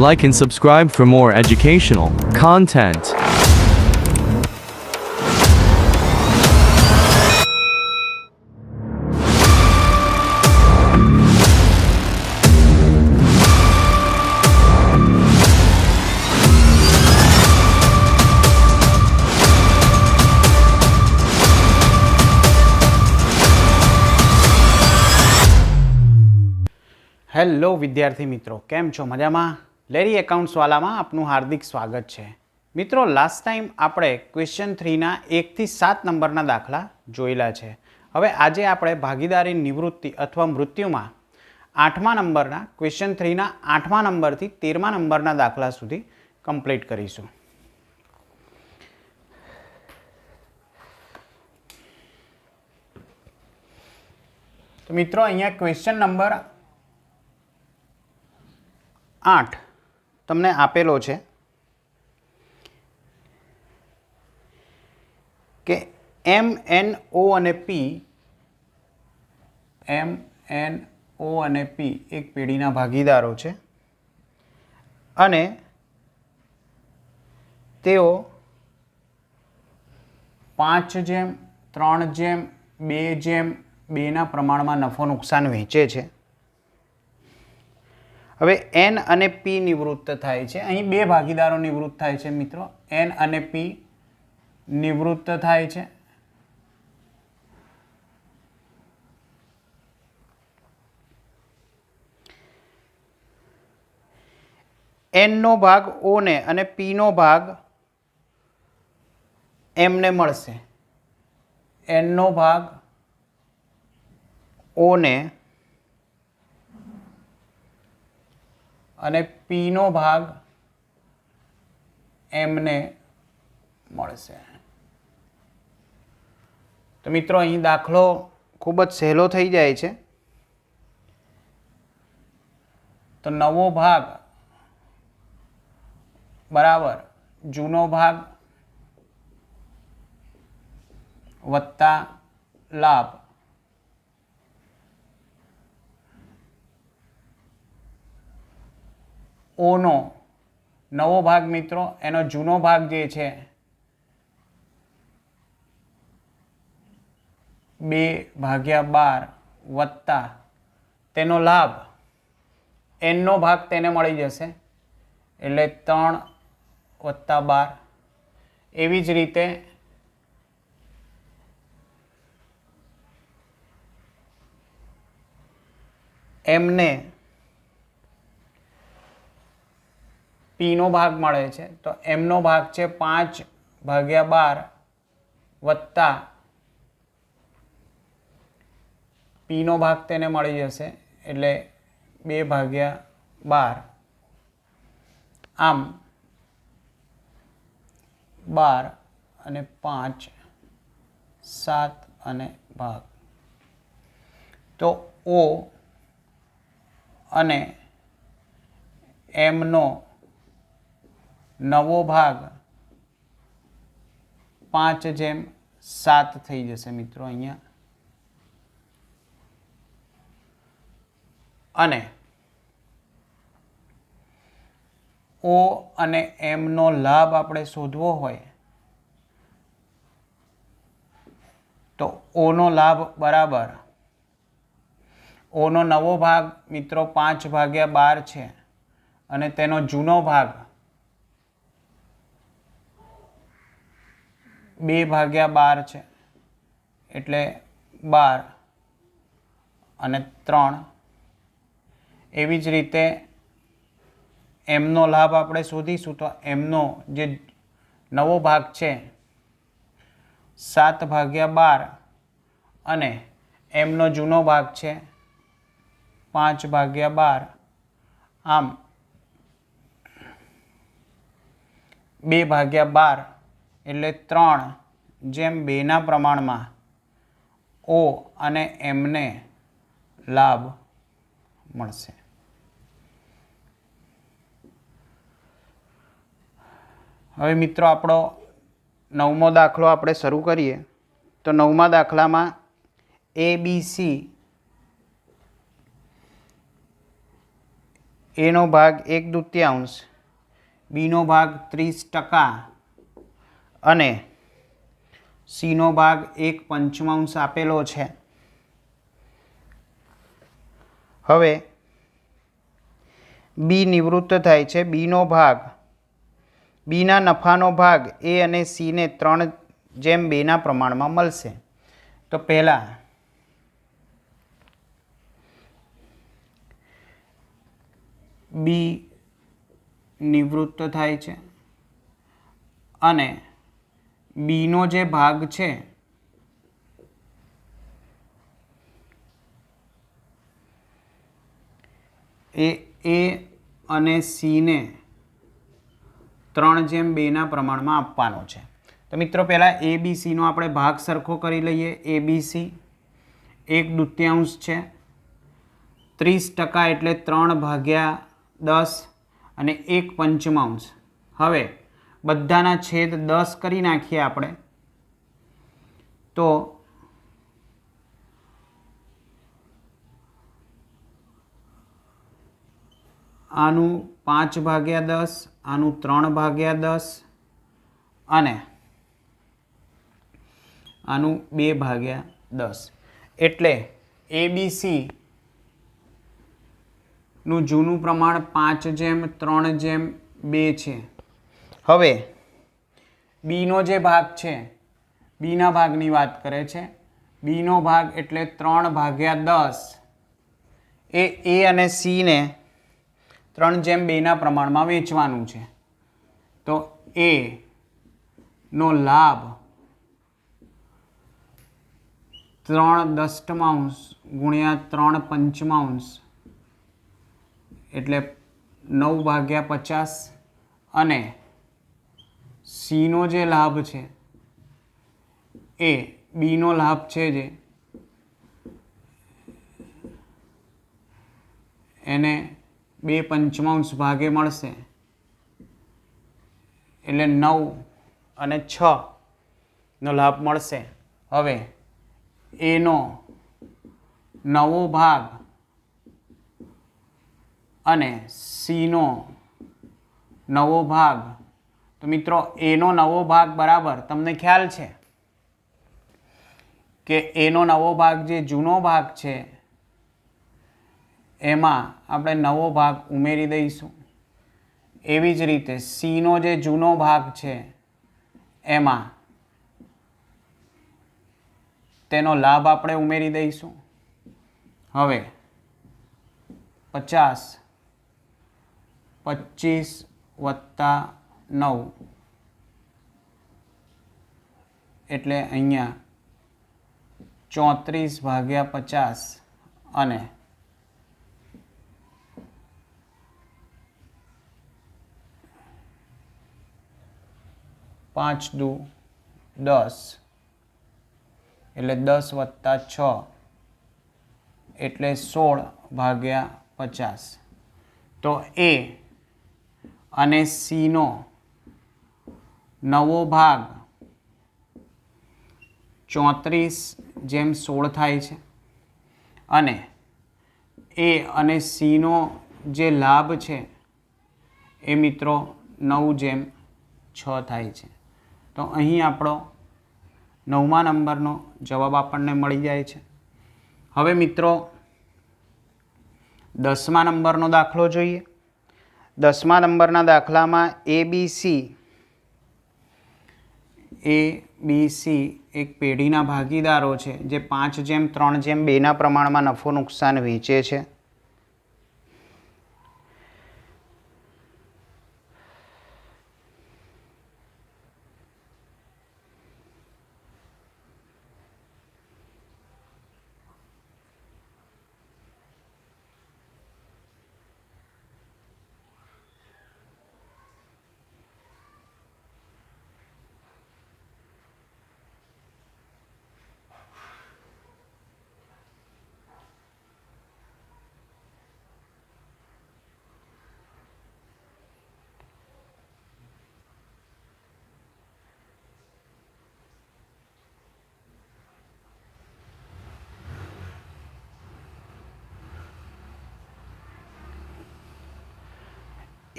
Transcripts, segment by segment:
Like and subscribe for more educational content. Hello વિદ્યાર્થી મિત્રો કેમ છો મજામાં લેરી એકાઉન્ટ્સવાલામાં આપનું હાર્દિક સ્વાગત છે. મિત્રો લાસ્ટ ટાઈમ આપણે ક્વેશ્ચન થ્રીના એકથી સાત નંબરના દાખલા જોયેલા છે. હવે આજે આપણે ભાગીદારી નિવૃત્તિ અથવા મૃત્યુમાં આઠમા નંબરના ક્વેશ્ચન થ્રીના આઠમા નંબરથી તેરમા નંબરના દાખલા સુધી કમ્પ્લીટ કરીશું. તો મિત્રો, અહીંયા ક્વેશ્ચન નંબર આઠ તમને આપેલો છે કે એમ એન ઓ અને પી એમ એન ઓ અને પી એક પેઢીના ભાગીદારો છે અને તેઓ પાંચ જેમ, ત્રણ જેમ, બે જેમ, બેના પ્રમાણમાં નફો નુકસાન વહેંચે છે. હવે એન અને પી નિવૃત્ત થાય છે. અહીં બે ભાગીદારો નિવૃત્ત થાય છે મિત્રો. એન અને પી નિવૃત્ત થાય છે. એનનો ભાગ ઓને અને પીનો ભાગ એમને મળશે. એનનો ભાગ ઓને અને પીનો ભાગ એમને મળશે. તો મિત્રો, અહીં દાખલો ખૂબ જ સહેલો થઈ જાય છે. તો નવો ભાગ, બરાબર, જૂનો ભાગ વત્તા લાભ. ઓનો નવો ભાગ મિત્રો, એનો જૂનો ભાગ જે છે, બે ભાગ્યા બાર વત્તા તેનો લાભ, એનનો ભાગ તેને મળી જશે. એટલે ત્રણ વત્તા બાર. એવી જ રીતે એમને પીનો ભાગ મળે છે. તો એમનો ભાગ છે પાંચ ભાગ્યા બાર વત્તા પીનો ભાગ તેને મળી જશે એટલે બે ભાગ્યા બાર. આમ બાર અને પાંચ સાત અને ભાગ. તો ઓ અને એમનો નવો ભાગ પાંચ જેમ સાત થઈ જશે મિત્રો અહીંયા. અને ઓ અને એમનો લાભ આપણે શોધવો હોય તો ઓનો લાભ બરાબર. ઓનો નવો ભાગ મિત્રો પાંચ ભાગ્યા બાર છે અને તેનો જૂનો ભાગ બે ભાગ્યા બાર છે. એટલે બાર અને ત્રણ. એવી જ રીતે એમનો લાભ આપણે શોધીશું તો એમનો જે નવો ભાગ છે, સાત ભાગ્યા બાર અને એમનો જૂનો ભાગ છે, પાંચ ભાગ્યા બાર. આમ બે ભાગ્યા બાર એટલે ત્રણ. જેમ બેના પ્રમાણમાં ઓ અને એમને લાભ મળશે. હવે મિત્રો આપણો નવમો દાખલો આપણે શરૂ કરીએ. તો નવમા દાખલામાં એ બી સી એનો ભાગ એક દ્વિતીયાંશ બીનો ભાગ ત્રીસ ટકા અને સીનો ભાગ એક પંચમાંશ આપેલો છે. હવે બી નિવૃત્ત થાય છે. બીનો ભાગ બીના નફાનો ભાગ એ અને સીને ત્રણ જેમ બેના પ્રમાણમાં મળશે. તો પહેલાં બી નિવૃત્ત થાય છે અને બીનો જે ભાગ છે, એ એ અને સીને ત્રણ જેમ બેના પ્રમાણમાં આપવાનો છે. તો મિત્રો પહેલાં એ બી સીનો આપણે ભાગ સરખો કરી લઈએ. એ બી સી એક દૂત્યાંશ છે. ત્રીસ ટકા એટલે ત્રણ ભાગ્યા દસ અને એક પંચમાંશ. હવે બધાના છેદ દસ કરી નાખીએ આપણે. તો આનું પાંચ ભાગ્યા દસ, આનું ત્રણ ભાગ્યા દસ અને આનું બે ભાગ્યા દસ. એટલે એબીસી નું જૂનું પ્રમાણ પાંચ જેમ, ત્રણ જેમ, બે છે. હવે, બીનો જે ભાગ છે, બીના ભાગની વાત કરે છે. બીનો ભાગ એટલે ત્રણ ભાગ્યા દસ. એ એ અને સીને ત્રણ જેમ બેના પ્રમાણમાં વેચવાનું છે. તો એ નો લાભ ત્રણ દષ્ટમાંશ ગુણ્યા ત્રણ પંચમાંશ એટલે નવ ભાગ્યા પચાસ અને સીનો જે લાભ છે, એ બીનો લાભ છે જે, એને બે પંચમાંશ ભાગે મળશે. એટલે નવ અને છ નો લાભ મળશે. હવે એનો નવો ભાગ અને સીનો નવો ભાગ તો મિત્રો, એનો નવો ભાગ બરાબર તમને ખ્યાલ છે કે એનો નવો ભાગ જે જૂનો ભાગ છે, એમાં આપણે નવો ભાગ ઉમેરી દઈશું. એવી જ રીતે સીનો જે જૂનો ભાગ છે, એમાં તેનો લાભ આપણે ઉમેરી દઈશું. હવે પચાસ, પચીસ વત્તા નવ. એટલે અહીંયા ચોત્રીસ ભાગ્યા પચાસ અને પાંચ દુ દસ. એટલે દસ વત્તા છ. એટલે સોળ ભાગ્યા પચાસ. તો એ અને સીનો નવો ભાગ. ચોત્રીસ જેમ સોળ થાય છે. અને એ અને સીનો જે લાભ છે, એ મિત્રો નવ જેમ છ થાય છે. તો અહીં આપણો નવમા નંબરનો જવાબ આપણને મળી જાય છે. હવે મિત્રો, દસમા નંબરનો દાખલો જોઈએ. દસમા નંબરના દાખલામાં એ બી સી એ, બી, સી એક પેઢીના ભાગીદારો છે, જે પાંચ જેમ, ત્રણ જેમ, બેના પ્રમાણમાં નફો નુકસાન વેચે છે.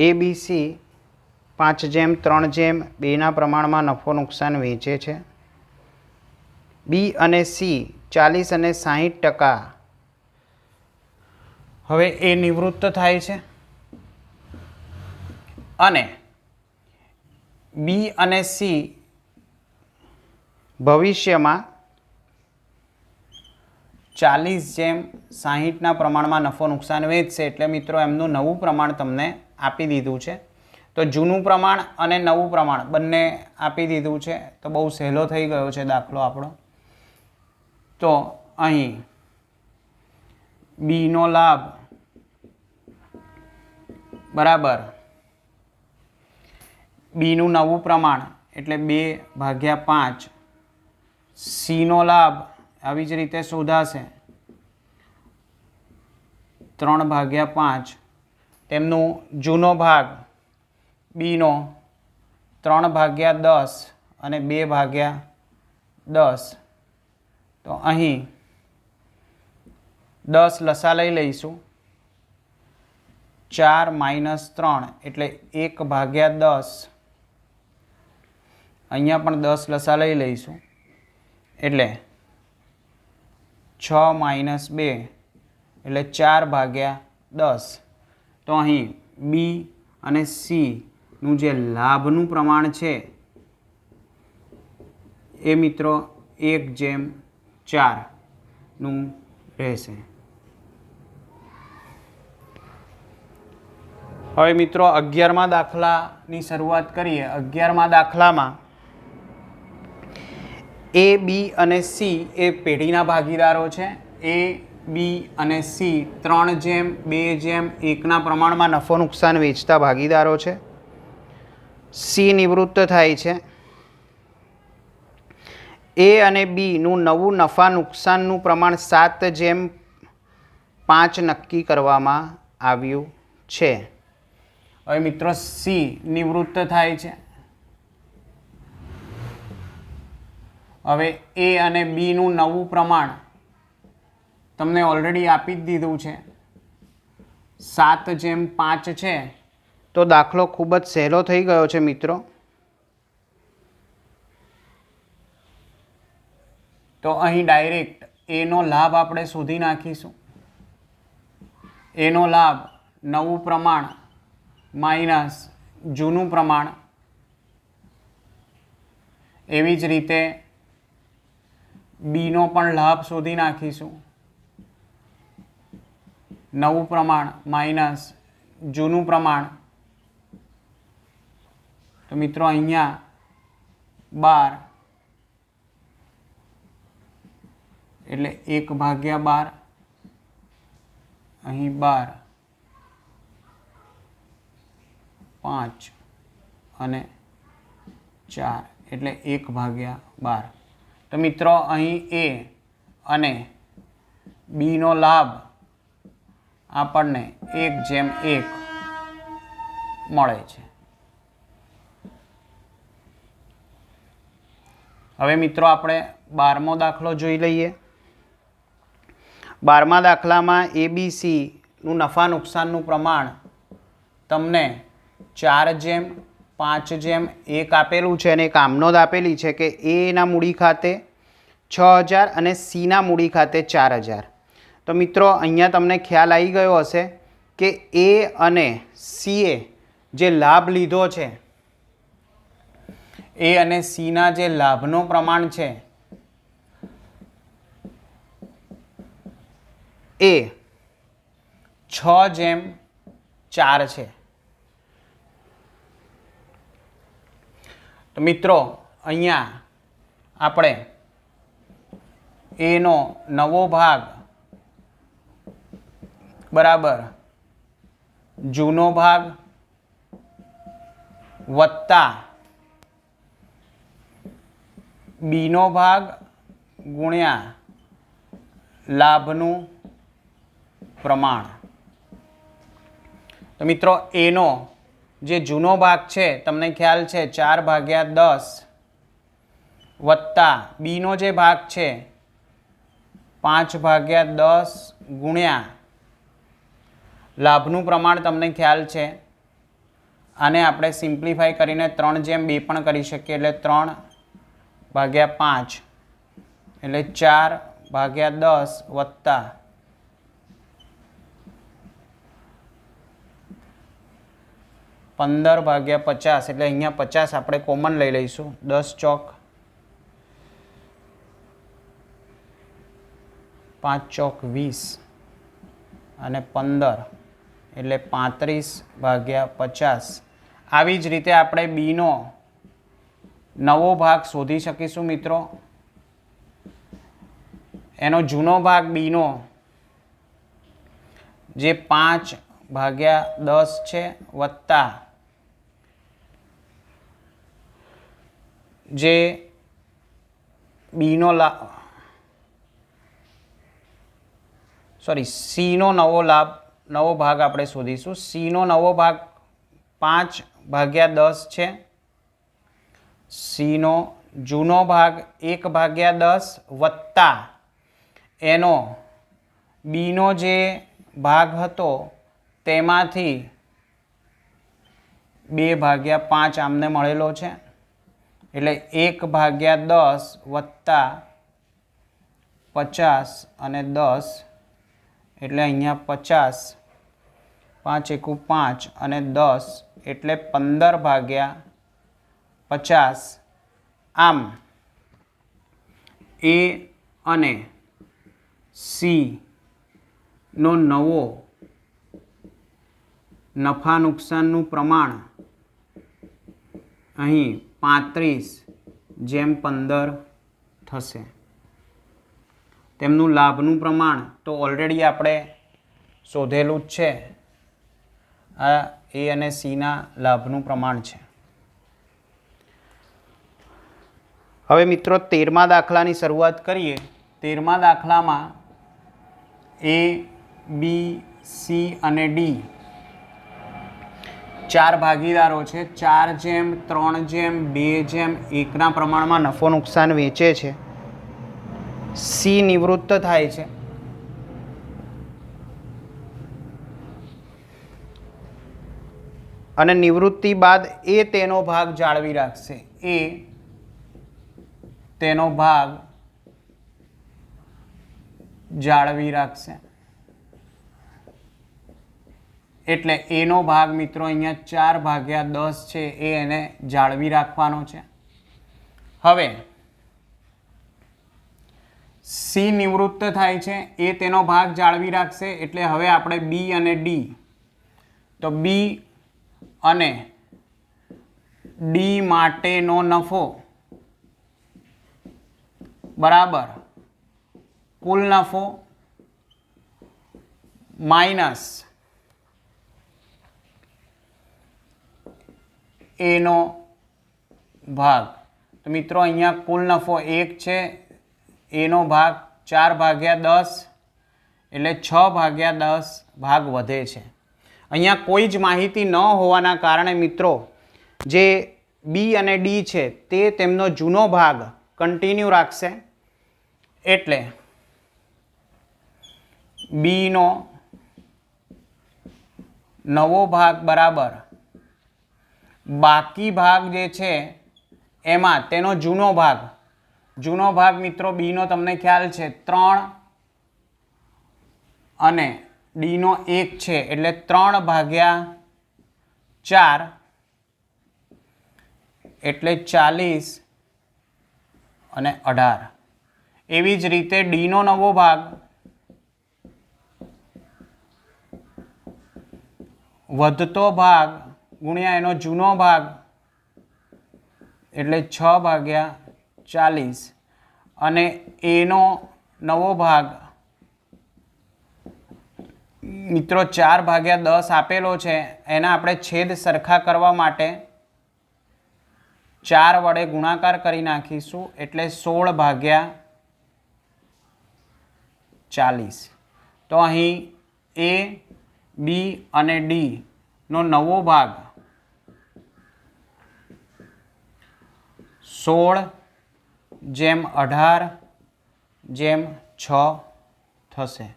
એ બી સી પાંચ જેમ, ત્રણ જેમ, બેના પ્રમાણમાં નફો નુકસાન વેચે છે. બી અને સી ચાલીસ અને સાહીઠ ટકા. હવે એ નિવૃત્ત થાય છે. અને બી અને સી ભવિષ્યમાં ચાલીસ જેમ સાહીઠના પ્રમાણમાં નફો નુકસાન વેચશે એટલે મિત્રો એમનું નવું પ્રમાણ તમને આપી દીધું છે. તો જૂનું પ્રમાણ અને નવું પ્રમાણ બંને આપી દીધું છે. તો બહુ સહેલો થઈ ગયો છે દાખલો આપણો. તો અહીં બીનો લાભ. બરાબર. બીનું નવું પ્રમાણ એટલે બે ભાગ્યા પાંચ. સીનો લાભ. આવી જ રીતે શોધાશે. ત્રણ ભાગ્યા પાંચ, તેમનું જૂનો ભાગ બીનો ત્રણ ભાગ્યા દસ અને બે ભાગ્યા દસ. તો અહીં દસ લસા લઈ લઈશું. ચાર માઇનસ ત્રણ એટલે એક ભાગ્યા દસ. અહીંયા પણ દસ લસા લઈ લઈશું. એટલે છ માઇનસ બે એટલે ચાર ભાગ્યા દસ. તો અહીં બી અને સીનું જે લાભનું પ્રમાણ છે, એ મિત્રો એક જેમ ચારનું રહેશે. હવે મિત્રો અગિયારમા દાખલાની શરૂઆત કરીએ. અગિયારમા દાખલામાં એ બી અને સી એ પેઢીના ભાગીદારો છે. એ બી અને સી ત્રણ જેમ, બે જેમ, એકના પ્રમાણમાં નફો નુકસાન વેચતા ભાગીદારો છે. સી નિવૃત્ત થાય છે. એ અને બીનું નવું નફા નુકસાનનું પ્રમાણ સાત જેમ પાંચ નક્કી કરવામાં આવ્યું છે. હવે મિત્રો સી નિવૃત્ત થાય છે. હવે એ અને બીનું નવું પ્રમાણ તમને ઓલરેડી આપી જ દીધું છે. સાત જેમ પાંચ છે. તો દાખલો ખૂબ જ સહેલો થઈ ગયો છે મિત્રો. તો અહીં ડાયરેક્ટ એનો લાભ આપણે શોધી નાખીશું. એનો લાભ નવું પ્રમાણ માઇનસ જૂનું પ્રમાણ. એવી જ રીતે બીનો પણ લાભ શોધી નાખીશું. નવું પ્રમાણ માઇનસ જૂનું પ્રમાણ. તો મિત્રો અહીંયા બાર. એટલે એક ભાગ્યા બાર. અહીં બાર. પાંચ અને ચાર. એટલે એક ભાગ્યા બાર. તો મિત્રો, અહીં એ અને બીનો લાભ આપણને એક જેમ એક મળે છે. હવે મિત્રો, આપણે બારમો દાખલો જોઈ લઈએ. બારમા દાખલામાં એબીસીનું નફા નુકસાનનું પ્રમાણ તમને ચાર જેમ પાંચ જેમ એક આપેલું છે અને એક આમનોદ આપેલી છે કે એના મૂડી ખાતે છ હજાર અને સીના મૂડી ખાતે ચાર હજાર. તો મિત્રો, અહીંયા તમને ખ્યાલ આવી ગયો હશે કે એ અને સીએ જે લાભ લીધો છે એ અને સીના જે લાભનો પ્રમાણ છે, એ છ જેમ ચાર છે. તો મિત્રો, અહીંયા આપણે એનો નવો ભાગ, બરાબર, જૂનો ભાગ વત્તા બીનો ભાગ ગુણ્યા લાભનું પ્રમાણ. તો મિત્રો, એનો જે જૂનો ભાગ છે, તમને ખ્યાલ છે, ચાર ભાગ્યા દસ વત્તા બીનો જે ભાગ છે, પાંચ ભાગ્યા દસ ગુણ્યા. લાભનું પ્રમાણ તમને ખ્યાલ છે. આને આપણે સિમ્પ્લિફાય કરીને ત્રણ જેમ બે પણ કરી શકીએ, એટલે ત્રણ ભાગ્યા પાંચ, એટલે ચાર ભાગ્યા દસ વત્તા પંદર ભાગ્યા પચાસ, એટલે અહીંયા પચાસ આપણે કોમન લઈ લઈશું. દસ ચોક. પાંચ ચોક વીસ અને પંદર, એટલે પાંત્રીસ ભાગ્યા પચાસ. આવી જ રીતે આપણે બીનો નવો ભાગ શોધી શકીશું મિત્રો. એનો જૂનો ભાગ બીનો, જે પાંચ ભાગ્યા દસ છે વત્તા. જે બીનો લાભ સોરી સીનો નવો લાભ, નવો ભાગ આપણે શોધીશું. સીનો નવો ભાગ પાંચ ભાગ્યા દસ છે. સીનો જૂનો ભાગ એક ભાગ્યા દસ વત્તા. એનો બીનો જે ભાગ હતો તેમાંથી બે ભાગ્યા પાંચ આમને મળેલો છે. એટલે એક ભાગ્યા દસ વત્તા પચાસ અને દસ એટલે અહીંયા પચાસ, પાંચ એકુ પાંચ અને દસ એટલે પંદર ભાગ્યા પચાસ. આમ એ અને સી નો નવો નફા નુકસાનનું પ્રમાણ અહીં પાંત્રીસ જેમ પંદર થશે. તેમનું લાભનું પ્રમાણ તો ઓલરેડી આપણે શોધેલું જ છે. આ એ અને સીના લાભનું પ્રમાણ છે. હવે મિત્રો તેરમા દાખલાની શરૂઆત કરીએ. તેરમા દાખલામાં એ બી સી અને ડી ચાર ભાગીદારો છે. ચાર જેમ, ત્રણ જેમ, બે જેમ એકના પ્રમાણમાં નફો નુકસાન વેચે છે. સી નિવૃત્ત થાય છે. અને નિવૃત્તિ બાદ એ તેનો ભાગ જાળવી રાખશે. એ તેનો ભાગ જાળવી રાખશે. એટલે એનો ભાગ મિત્રો અહીંયા ચાર ભાગ્યા દસ છે, એ એને જાળવી રાખવાનો છે. હવે, સી નિવૃત્ત થાય છે, એ તેનો ભાગ જાળવી રાખશે, એટલે હવે આપણે બી અને ડી. તો બી અને ડી માટેનો નફો બરાબર કુલ નફો માઇનસ એનો ભાગ. તો મિત્રો, અહીંયા કુલ નફો એક છે. એનો ભાગ ચાર ભાગ્યા દસ, એટલે છ ભાગ્યા દસ ભાગ વધે છે. અહીંયા કોઈ જ માહિતી ન હોવાના કારણે મિત્રો, જે બી અને ડી છે, તે તેમનો જૂનો ભાગ કન્ટિન્યુ રાખશે. એટલે બીનો નવો ભાગ બરાબર બાકી ભાગ જે છે, એમાં તેનો જૂનો ભાગ. જૂનો ભાગ મિત્રો બીનો તમને ખ્યાલ છે, ત્રણ અને ડીનો એક છે, એટલે ત્રણ ભાગ્યા ચાર એટલે ચાલીસ અને અઢાર. એવી જ રીતે ડીનો નવો ભાગ વધતો ભાગ ગુણ્યા એનો જૂનો ભાગ એટલે છ ભાગ્યા ચાલીસ. અને એનો નવો ભાગ મિત્રો ચાર ભાગ્યા દસ આપેલો છે, એના આપણે છેદ સરખા કરવા માટે ચાર વડે ગુણાકાર કરી નાખીશું, એટલે સોળ ભાગ્યા ચાલીસ. તો અહીં એ બી અને ડી નો નવો ભાગ સોળ, જેમ અઢાર, જેમ છ થશે.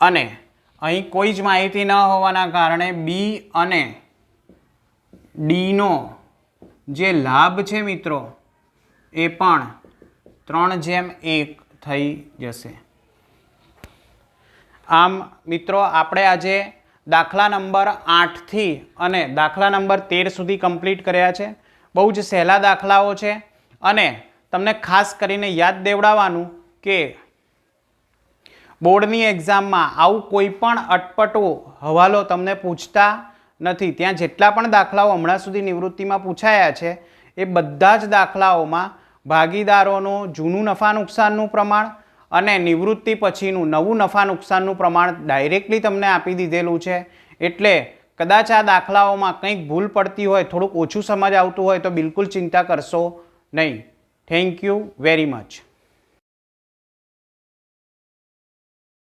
અને અહીં કોઈ જ માહિતી ન હોવાના કારણે બી અને ડીનો જે લાભ છે મિત્રો, એ પણ ત્રણ જેમ એક થઈ જશે. આમ મિત્રો, આપણે આજે દાખલા નંબર આઠથી અને દાખલા નંબર તેર સુધી કમ્પ્લીટ કર્યા છે. બહુ જ સહેલા દાખલાઓ છે. અને તમને ખાસ કરીને યાદ દેવડાવવાનું કે બોર્ડની એક્ઝામમાં આવું કોઈ પણ અટપટો હવાલો તમને પૂછતા નથી. ત્યાં જેટલા પણ દાખલાઓ હમણાં સુધી નિવૃત્તિમાં પૂછાયા છે, એ બધા જ દાખલાઓમાં ભાગીદારોનું જૂનું નફા નુકસાનનું પ્રમાણ અને નિવૃત્તિ પછીનું નવું નફા નુકસાનનું પ્રમાણ ડાયરેક્ટલી તમને આપી દીધેલું છે. એટલે કદાચ આ દાખલાઓમાં કંઈક ભૂલ પડતી હોય, થોડુંક ઓછું સમજ આવતું હોય તો બિલકુલ ચિંતા કરશો નહીં. Thank you very much